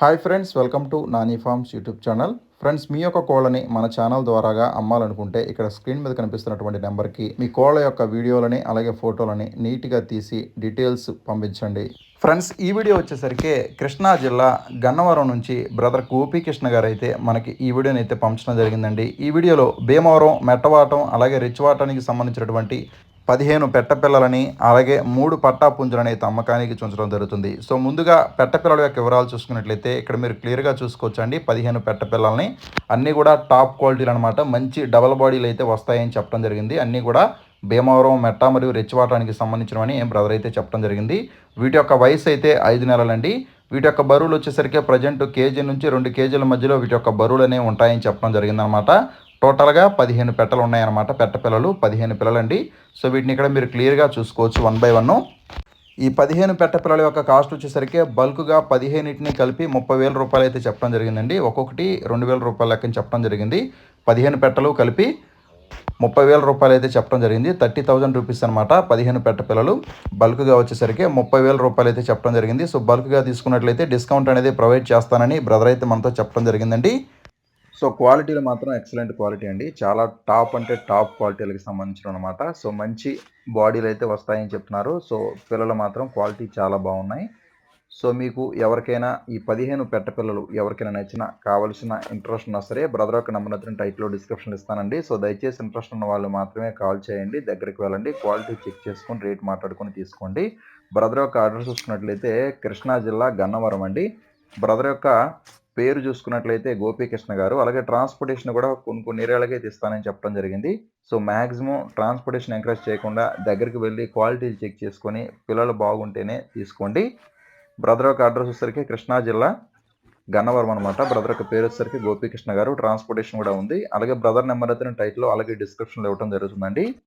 Hi friends welcome to Nani farms YouTube channel. Friends మీ యొక్క కోళ్ళని మన ఛానల్ ద్వారాగా అమ్మాలనుకుంటే ఇక్కడ స్క్రీన్ మీద కనిపిస్తున్నటువంటి నెంబర్కి మీ కోళ్ళ యొక్క వీడియోలని అలాగే ఫోటోలని నీట్గా తీసి డీటెయిల్స్ పంపించండి. ఫ్రెండ్స్ ఈ వీడియో వచ్చేసరికి కృష్ణా జిల్లా గన్నవరం నుంచి బ్రదర్ గోపీకృష్ణ గారు అయితే మనకి ఈ వీడియోని అయితే పంపించడం జరిగిందండి. ఈ వీడియోలో భీమవరం మెట్టవాటం అలాగే రిచ్వాటానికి సంబంధించినటువంటి పదిహేను పెట్టపిల్లలని అలాగే మూడు పట్టా పుంజులని అయితే అమ్మకానికి చూంచడం జరుగుతుంది. సో ముందుగా పెట్టపిల్లల యొక్క వివరాలు చూసుకున్నట్లయితే ఇక్కడ మీరు క్లియర్గా చూసుకోవచ్చు అండి పదిహేను పెట్టపిల్లల్ని అన్నీ కూడా టాప్ క్వాలిటీలు అనమాట మంచి డబల్ బాడీలు అయితే వస్తాయని చెప్పడం జరిగింది. అన్నీ కూడా భీమవరం మెట్ట మరియు రెచ్చివాటానికి సంబంధించినవని బ్రదర్ అయితే చెప్పడం జరిగింది. వీటి యొక్క వయసు అయితే ఐదు నెలలండి. వీటి యొక్క బరువులు వచ్చేసరికి ప్రజెంట్ కేజీ నుంచి రెండు కేజీల మధ్యలో వీటి యొక్క బరువులు అనేవి ఉంటాయని చెప్పడం జరిగిందనమాట టోటల్గా పదిహేను పెట్టలు ఉన్నాయన్నమాట పెట్ట పిల్లలు పదిహేను పిల్లలండి. సో వీటిని ఇక్కడ మీరు క్లియర్గా చూసుకోవచ్చు వన్ బై వన్ ఈ పదిహేను పెట్ట పిల్లల యొక్క కాస్ట్ వచ్చేసరికి బల్క్గా పదిహేనుటిని కలిపి ముప్పై వేల రూపాయలు అయితే చెప్పడం జరిగిందండి. ఒక్కొక్కటి రెండు వేల రూపాయల లెక్కని చెప్పడం జరిగింది. పదిహేను పెట్టలు కలిపి ముప్పై వేల రూపాయలు అయితే చెప్పడం జరిగింది. థర్టీ థౌజండ్ రూపీస్ అనమాట పదిహేను పెట్ట పిల్లలు. బల్క్గా వచ్చేసరికి ముప్పై వేల రూపాయలు అయితే చెప్పడం జరిగింది. సో బల్క్గా తీసుకున్నట్లయితే డిస్కౌంట్ అనేది ప్రొవైడ్ చేస్తానని బ్రదర్ అయితే మనతో చెప్పడం జరిగిందండి. సో క్వాలిటీలు మాత్రం ఎక్సలెంట్ క్వాలిటీ అండి. చాలా టాప్ అంటే టాప్ క్వాలిటీలకు సంబంధించిన అనమాట సో మంచి బాడీలు అయితే వస్తాయని చెప్తున్నారు. సో పిల్లలు మాత్రం క్వాలిటీ చాలా బాగున్నాయి. సో మీకు ఎవరికైనా ఈ పదిహేను పెట్ట పిల్లలు ఎవరికైనా నచ్చిన కావలసిన ఇంట్రెస్ట్ ఉన్నా సరే బ్రదర్ యొక్క నెంబర్ నచ్చిన టైట్లో డిస్క్రిప్షన్ ఇస్తానండి. సో దయచేసి ఇంట్రెస్ట్ ఉన్న వాళ్ళు మాత్రమే కాల్ చేయండి. దగ్గరికి వెళ్ళండి. క్వాలిటీ చెక్ చేసుకొని రేట్ మాట్లాడుకొని తీసుకోండి. బ్రదర్ యొక్క ఆర్డర్ చూసుకున్నట్లయితే కృష్ణా జిల్లా గన్నవరం అండి. బ్రదర్ యొక్క పేరు చూసుకున్నట్లయితే గోపీకృష్ణ గారు అలాగే ట్రాన్స్పోర్టేషన్ కూడా కొన్ని కొన్ని ఏరియాలకే తీస్తానని చెప్పడం జరిగింది. సో మ్యాక్సిమం ట్రాన్స్పోర్టేషన్ ఎంకరేజ్ చేయకుండా దగ్గరికి వెళ్ళి క్వాలిటీ చెక్ చేసుకొని పిల్లలు బాగుంటేనే తీసుకోండి. బ్రదర్ యొక్క అడ్రస్ వచ్చేసరికి కృష్ణా జిల్లా గన్నవరం అనమాట బ్రదర్ యొక్క పేరు వచ్చేసరికి గోపీకృష్ణ గారు. ట్రాన్స్పోర్టేషన్ కూడా ఉంది. అలాగే బ్రదర్ నెంబర్ అయితే టైటిల్ అలాగే డిస్క్రిప్షన్లో ఇవ్వడం జరుగుతుందండి.